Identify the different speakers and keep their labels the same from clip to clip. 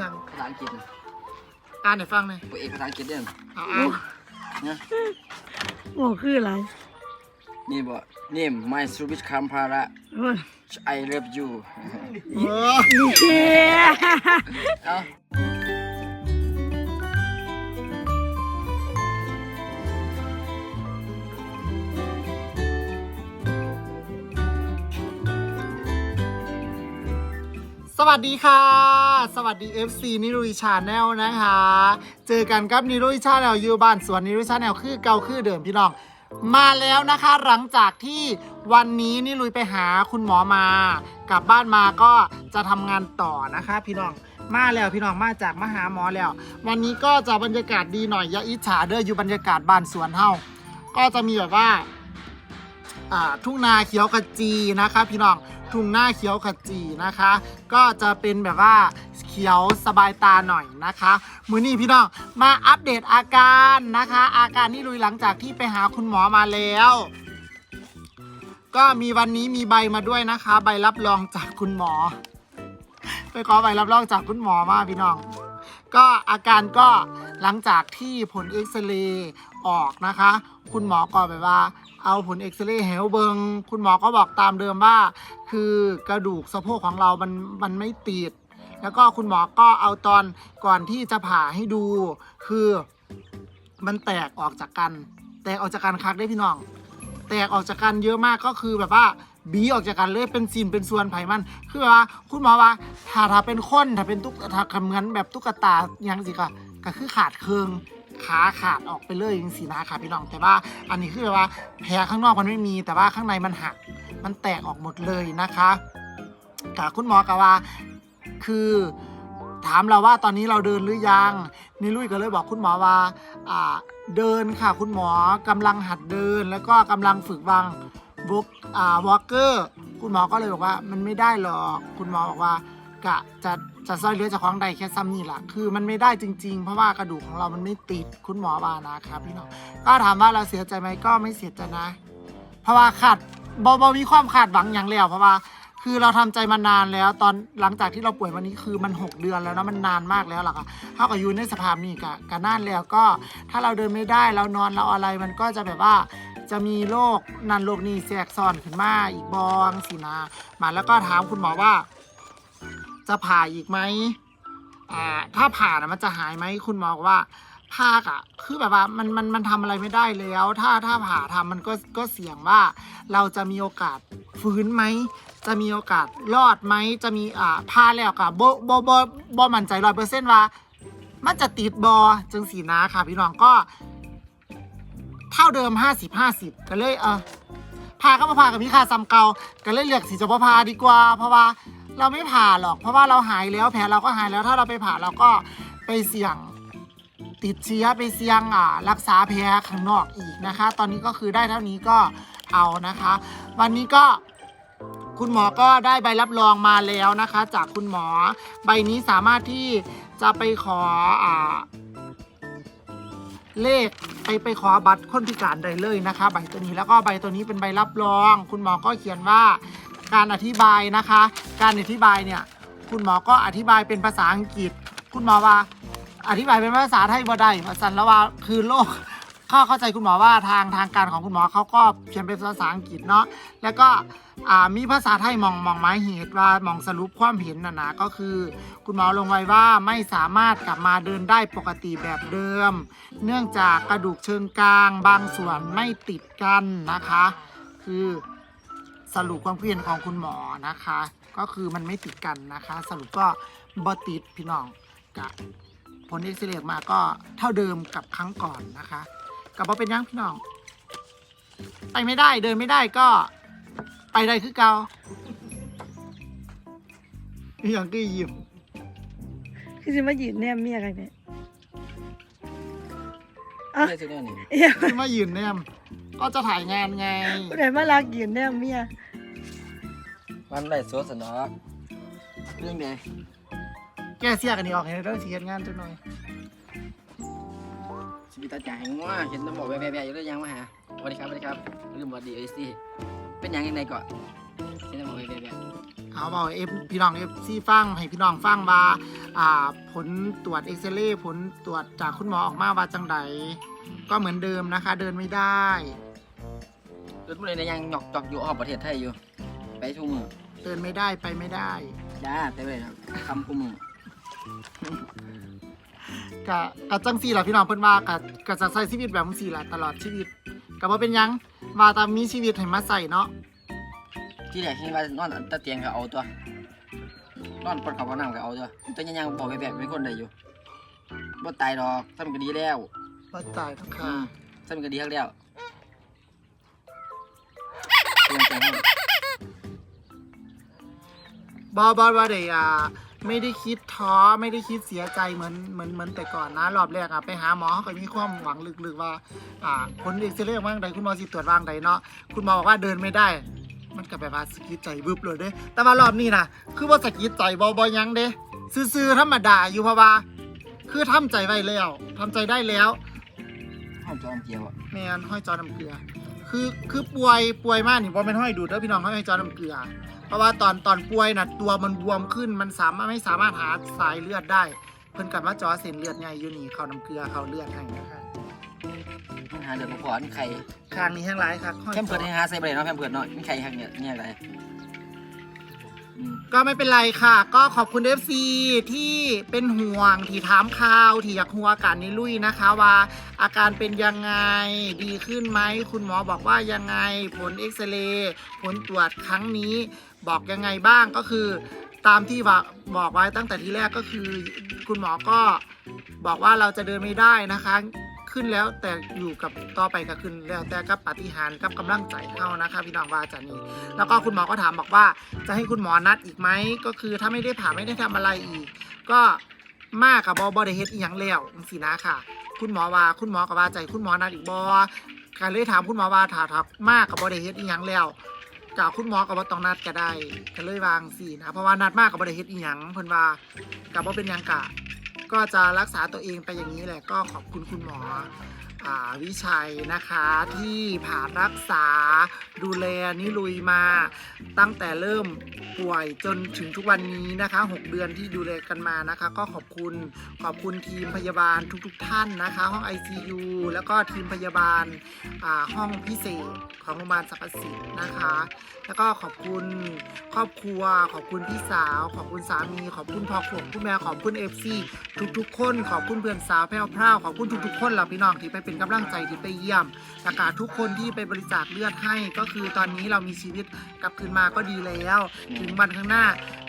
Speaker 1: ยัง
Speaker 2: ภาษาอังกฤษน่ะ
Speaker 1: อ่านให้ฟังหน่อย
Speaker 2: ตัวเอกภาษาอังกฤษเด้อ
Speaker 1: เอาอ่าน
Speaker 2: เนี่ย
Speaker 3: โอ้คืออะไร
Speaker 2: นี่บ่นี่ my Swedish Kampara
Speaker 3: โอ้ย
Speaker 2: I love you
Speaker 1: เออ
Speaker 3: เชี่ย
Speaker 2: เอ้า
Speaker 1: สวัสดีค่ะ สวัสดี FC นิรุยชาแนลนะคะ เจอกันกับนิรุยชาแนลอยู่บ้านสวนนิรุยชาแนลคือเก่าคือเดิมพี่น้อง มาแล้วนะคะ หลังจากที่วันนี้นิรุยไปหาคุณหมอมากลับบ้านมาก็จะทำงานต่อนะคะ พี่น้องมาแล้วพี่น้องมาจากมาหาหมอแล้ว วันนี้ก็จะบรรยากาศดีหน่อยอย่าอิจฉาเด้ออยู่บรรยากาศบ้านสวนเฮาก็จะมีแบบว่า อ่าทุ่งนาเขียวขจีนะคะ พี่น้องทุ่งนาเขียวขจีนะคะ ก็จะเป็นแบบว่าเขียวสบายตาหน่อยนะคะมือนี้พี่น้องมาอัปเดตอาการนะคะ อาการนี่ลุยหลังจากที่ไปหาคุณหมอมาแล้วก็มีวันนี้มีใบมาด้วยนะคะ ใบรับรองจากคุณหมอ ไปขอใบรับรองจากคุณหมอมาพี่น้อง ก็อาการก็หลังจากที่ผลเอ็กซเรย์ออกนะคะ คุณหมอก็แบบว่า เอาผลเอ็กซเรย์แหวเบิงคุณหมอก็บอกตามเดิมว่า คือกระดูกสะโพกของเรา มันมันไม่ติด แล้วก็คุณหมอก็เอาตอนก่อนที่จะผ่าให้ดู คือมันแตกออกจากกัน แตกออกจากกันคักได้พี่น้อง แตกออกจากกันเยอะมากก็คือแบบว่าบีออกจากกันเลยเป็นซีนเป็นส่วนไผมัน คือว่าคุณหมอว่าถ้าถ้าเป็นคนถ้าเป็นตุ๊กถ้าคำงั้นแบบตุ๊กตาอยังสิก็ก็คือขาดเครือง ขาขาดออกไปเลยอย่างสีนะคะพี่น้องแต่ว่าอันนี้คือว่าแผลข้างนอกมันไม่มี แต่ว่าข้างในมันหักมันแตกออกหมดเลยนะคะกับคุณหมอกับว่าคือถามเราว่าตอนนี้เราเดินหรือยังนี่ลุยก็เลยบอกคุณหมอว่าเดินค่ะคุณหมอกำลังหัดเดิน แล้วก็กำลังฝึกวางวกอ่าวอลเกอร์คุณหมอก็เลยบอกว่ามันไม่ได้หรอกคุณหมอบอกว่า กะจะจะซอยเลือจากของใดแค่ซ้ำนี่แหละคือมันไม่ได้จริง ๆ เพราะว่ากระดูกของเรามันไม่ติดคุณหมอว่านะครับพี่น้องก็ถามว่าเราเสียใจไหมก็ไม่เสียใจนะ เพราะว่าขาดบอบมีความขาดหวังอย่างแล้วเพราะว่าคือเราทำใจมานานแล้วตอนหลังจากที่เราป่วยวันนี้คือมัน 6 เดือนแล้วนะมันนานมากแล้วล่ะค่ะเท่ากับยูในสภาพนี้กะกะนานแล้วก็ถ้าเราเดินไม่ได้เรานอนเราอะไรมันก็จะแบบว่าจะมีโรคนันโรคนี้แทรกซ้อนขึ้นมาอีกบองสินะมาแล้วก็ถามคุณหมอว่า จะผ่าอีกไหมอ่าถ้าผ่านะมันจะหายไหมคุณหมอบอกว่าผ่าอะคือแบบว่ามันมันมันทำอะไรไม่ได้แล้ว ถ้าถ้าผ่าทำมันก็ก็เสี่ยงว่า เราจะมีโอกาสฟื้นไหม จะมีโอกาสรอดไหม จะมีอ่าผ่าแล้วกับโบโบโบโบมั่นใจร้อยเปอร์เซ็นต์ว่า มันจะติดบอจังสีนะค่ะ พี่น้องก็ เท่าเดิมห้าสิบห้าสิบก็เลยเออพาก็มาพากับพี่คาซัมเกาก็เลยเลือกสีจะบ่พาดีกว่า เพราะว่า เราไม่ผ่าหรอก เพราะว่าเราหายแล้วแผลเราก็หายแล้วถ้าเราไปผ่าเราก็ไปเสี่ยงติดเชื้อไปเสี่ยงอ่ารักษาแผลข้างนอกอีกนะคะ ตอนนี้ก็คือได้เท่านี้ก็เอานะคะ วันนี้ก็คุณหมอก็ได้ใบรับรองมาแล้วนะคะ จากคุณหมอใบนี้สามารถที่จะไปขออ่าเลขไปไปขอบัตรคนพิการได้เลยนะคะ ใบตัวนี้แล้วก็ใบตัวนี้เป็นใบรับรอง คุณหมอก็เขียนว่า การอธิบายนะคะ การอธิบายเนี่ยคุณหมอก็อธิบายเป็นภาษาอังกฤษ คุณหมอว่าอธิบายเป็นภาษาไทยบ่ได้ว่าสันแล้วว่าคือโลกเข้าเข้าใจคุณหมอว่าทางทางการของคุณหมอเขาก็เขียนเป็นภาษาอังกฤษเนาะแล้วก็มีภาษาไทยมองมองหมายเหตุว่ามองสรุปความเห็นนะนะก็คือ คุณหมอลงไว้ว่าไม่สามารถกลับมาเดินได้ปกติแบบเดิม เนื่องจากกระดูกเชิงกราง บางส่วนไม่ติดกันนะคะ คือ สรุปความคิดเห็นของคุณหมอนะคะ ก็คือมันไม่ติดกันนะคะ สรุปก็บอติดพี่น้องกับผลเอ็กซเรย์ออกมาก็เท่าเดิมกับครั้งก่อนนะคะกับว่าเป็นยังพี่น้อง ไปไม่ได้เดินไม่ได้ก็ไปได้คือเกาอย่างก็ยิ้ม
Speaker 3: คือจะมายืนแนมเมียกันเนี่ย
Speaker 2: ไม่ได้สุดยอดนี่
Speaker 3: เอ้ย
Speaker 1: ที่มายืนเนี่ยก็จะถ่ายงานไง
Speaker 3: ผู้ใดมารักยืนแนมเมีย
Speaker 2: วันได้สดสนอกเรื่องใด
Speaker 1: แก้เสียกันนี่ออกให้เรื่องเสียงานจังหน่อย
Speaker 2: ชีวิตตาจ่ายงัวเห็นน้ำบอกแว่ๆอยู่แล้วยังมาหาสวัสดีครับสวัสดีครับลืมสวัสดีเอซี่เป็นหยังยังไงก่อนเห็นน้ำบอกแว่
Speaker 1: เอาบอกเอฟพี่น้องเอฟซีฟังให้พี่น้องฟังว่าอ่า ผลตรวจเอ็กซเรย์ผลตรวจจากคุณหมอออกมาว่าจังใดก็เหมือนเดิมนะคะ เดินไม่ได้
Speaker 2: รถบุรีเนี่ยยังหยอกจอกอยู่ออกประเทศไทยอยู่ ไปทุกมือ
Speaker 1: เดินไม่ได้ไปไม่ได้
Speaker 2: จ้าแต่ไปเลยครับคำกูมือ
Speaker 1: กะกะจังสี่ล่ะพี่น้องเพิ่นว่ากะกะจะใช้ชีวิตแบบจังสี่ล่ะตลอดชีวิตก็บ่เป็นหยังว่าตามมีชีวิตให้มาใส่เนาะ
Speaker 2: ที่แรกคิดว่านอนตะเตียงก็เอาตัวนอนปนเขาก็นั่งก็เอาตัวแต่ยังยังบอกไปแบบเป็นคนได้อยู่บ่ตายดอกซ้ำก็ดีแล้ว
Speaker 1: บ่ตายทั้ง
Speaker 2: อื
Speaker 1: ค่ะ
Speaker 2: มซ้ำก็ดีแล้ว
Speaker 1: บ่บ่บ่ได้อ่าไม่ได้คิดท้อไม่ได้คิดเสียใจเหมือนเหมือนเหมือนแต่ก่อนนะ รอบแรกอะไปหาหมอเขาก็มีความหวังลึกๆว่า อ่าผลเอ็กซเรย์ว่างใดคุณหมอสิตรวจว่างใดเนาะคุณหมอบอกว่าเดินไม่ได้ มันก็แบบว่าสะกิดใจบึบเลยเด้ แต่ว่ารอบนี้นะคือว่าสะกิดใจบ่บ่หยังเด้ซื่อๆธรรมดาอยู่เพราะว่า คือทำใจไว้แล้วทำใจได้แล้ว
Speaker 2: ห้องจอมเกียวอะ
Speaker 1: แมนห้อยจอน้ำเกลือ คือคือป่วยป่วยมากนี่บ่เป็นห้อยดูดแล้วพี่น้องห้อยจอน้ำเกลือ เพราะว่าตอนตอนป่วยน่ะตัวมันบวมขึ้นมันสามารถไม่สามารถหาสายเลือดได้ เพิ่นกลับมาจอเส้นเลือดใหญ่อยู่นี่เข้าน้ำเกลือเข้าเลือดให้นะคะ
Speaker 2: มันหาเดือดก่อนไข่
Speaker 1: ข้างนี้แห้งไรครับห้อย
Speaker 2: แคม
Speaker 1: จ
Speaker 2: เพิร์ด
Speaker 1: อ
Speaker 2: ให้หาใส่ไปเลยเนาะแคมเพิร์ดเนาะมีไข่หักเนี่ยเนี่ยอะไรอืม
Speaker 1: ก็ไม่เป็นไรค่ะ ก็ขอบคุณ FC ที่เป็นห่วงที่ถามข่าวที่อยากหัวอาการนิลุยนะคะว่าอาการเป็นยังไงดีขึ้นไหมคุณหมอบอกว่ายังไงผลเอ็กซเรย์ผลตรวจครั้งนี้บอกยังไงบ้างก็คือตามที่บอกไว้ตั้งแต่ที่แรกก็คือ คุณหมอก็บอกว่าเราจะเดินไม่ได้นะคะ ขึ้นแล้วแต่อยู่กับต่อไปก็ขึ้นแล้วแต่กับปฏิหารกับกำลังใจเท่านะคะพี่น้องว่าจะนี่แล้วก็คุณหมอก็ถามบอกว่า จะให้คุณหมอนัดอีกไหมก็คือถ้าไม่ได้ผ่าไม่ได้ทำอะไรอีก ก็มากกับบอบอดเฮ็ดอีหยังแล้วสินะค่ะ คุณหมอว่าคุณหมอกับว่าใจคุณหมอนัดอีกบอการเลยถามคุณหมอว่าถาทักมากกับบอดเฮ็ดอีหยังแล้วกับคุณหมอกับว่าต้องนัดก็ได้ก็เลยวางสินะเพราะว่านัดมากกับบอดเฮ็ดอีหยังเพิ่นว่ากับว่าเป็นยังกะ ก็จะรักษาตัวเองไปอย่างนี้แหละก็ขอบคุณคุณหมอ วิชัยนะคะที่ผ่ารักษาดูแลนิลุยมา ตั้งแต่เริ่มป่วยจนถึงทุกวันนี้นะคะ 6 เดือนที่ดูแลกันมานะคะ ก็ขอบคุณขอบคุณทีมพยาบาลทุกๆทท่านนะคะ ห้อง ICU แล้วก็ทีมพยาบาลาห้องพิเศษของโรงพยาบาลสรรพสิทธิ์นะคะ แล้วก็ขอบคุณครอบครัว ขอบคุณพี่สาว ขอบคุณสามี ขอบคุณพ่อขวบคุณแม่ขอบคุณเอฟซีทุกๆ คน ขอบคุณเพื่อนสาวแพรวพราวขอบคุณทุกๆ คนเราพี่น้องที่ไปเป็นกำลังใจที่ไปเยี่ยมประกาศทุกคนที่ไปบริจาคเลือดให้ ก็คือตอนนี้เรามีชีวิตกลับคืนมาก็ดีแล้ว ถึงวันข้างหน้า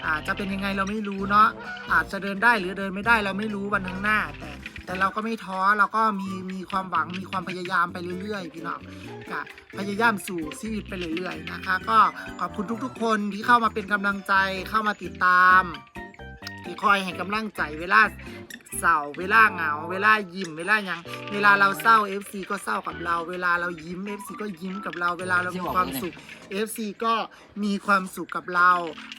Speaker 1: อาจจะเป็นยังไงเราไม่รู้เนาะอาจจะเดินได้หรือเดินไม่ได้เราไม่รู้วันข้างหน้า แต่แต่เราก็ไม่ท้อเราก็มีมีความหวังมีความพยายามไปเรื่อยๆพี่น้องก็พยายามสู่ชีวิตไปเรื่อยๆนะคะ ก็ขอบคุณทุกๆ คนที่เข้ามาเป็นกำลังใจเข้ามาติดตาม ที่คอยให้กำลังใจเวลาเศร้าเวลาเหงา เวลายิ้มเวลาหยังเวลาเราเศร้า FC ก็เศร้ากับเรา เวลาเรายิ้ม FC ก็ยิ้มกับเรา เวลาเรามีความสุข FC ก็มีความสุขกับเรา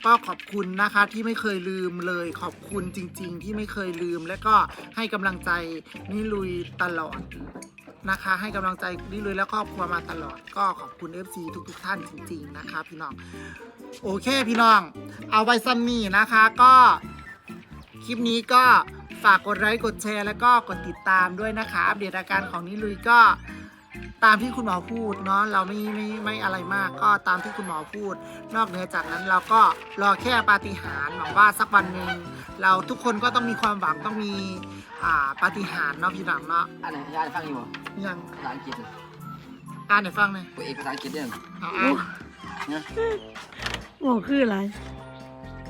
Speaker 1: ก็ขอบคุณนะคะที่ไม่เคยลืมเลยขอบคุณจริง ๆ ที่ไม่เคยลืม และก็ให้กำลังใจนิลุยตลอดนะคะให้กำลังใจนิลุยและครอบครัวมาตลอดก็ขอบคุณ FC ทุกๆทท่านจริง ๆ นะคะ พี่น้อง โอเคพี่น้อง เอาไว้ซ้ำนี่นะคะก็ คลิปนี้ก็ฝากกดไลค์กดแชร์แล้วก็กดติดตามด้วยนะคะ อัปเดตอาการของนิลุยก็ตามที่คุณหมอพูดเนาะเราไม่ไม่ไม่อะไรมากก็ตามที่คุณหมอพูด นอกเหนือจากนั้นเราก็รอแค่ปาฏิหาริย์หวังว่าสักวันหนึ่งเราทุกคนก็ต้องมีความหวังต้องมีอ่าปาฏิหาริย์เนาะพี่น้องเนาะ
Speaker 2: อันไหนยายฟังอยู่บ่
Speaker 1: ยัง
Speaker 2: ภาษาอังกฤษน่ะ
Speaker 1: อ่านให้ฟังหน่อย
Speaker 2: ตัวเอกภาษาอังกฤษเนี่ย
Speaker 1: เอาอ่าน
Speaker 2: นะ
Speaker 3: โอ้คืออะไร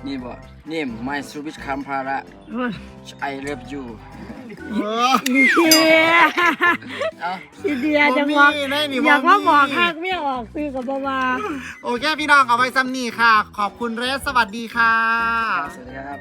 Speaker 2: นี่บ่ name my Swedish Kampara
Speaker 3: โอ้ย
Speaker 2: I love you
Speaker 1: เออ
Speaker 3: อีเดีย
Speaker 2: เอ้า
Speaker 3: อีเดียจะบอก
Speaker 1: บ่มีได้นี่
Speaker 3: อยากว่า
Speaker 1: บ่มี
Speaker 3: บอกหักไม่ออกซื้อกับบาวา
Speaker 1: โอเคพี่น้องเอาไว้ซ้ำนี่ค่ะ ขอบคุณเรสสวัสดีค่ะ
Speaker 2: สวัสดีครับ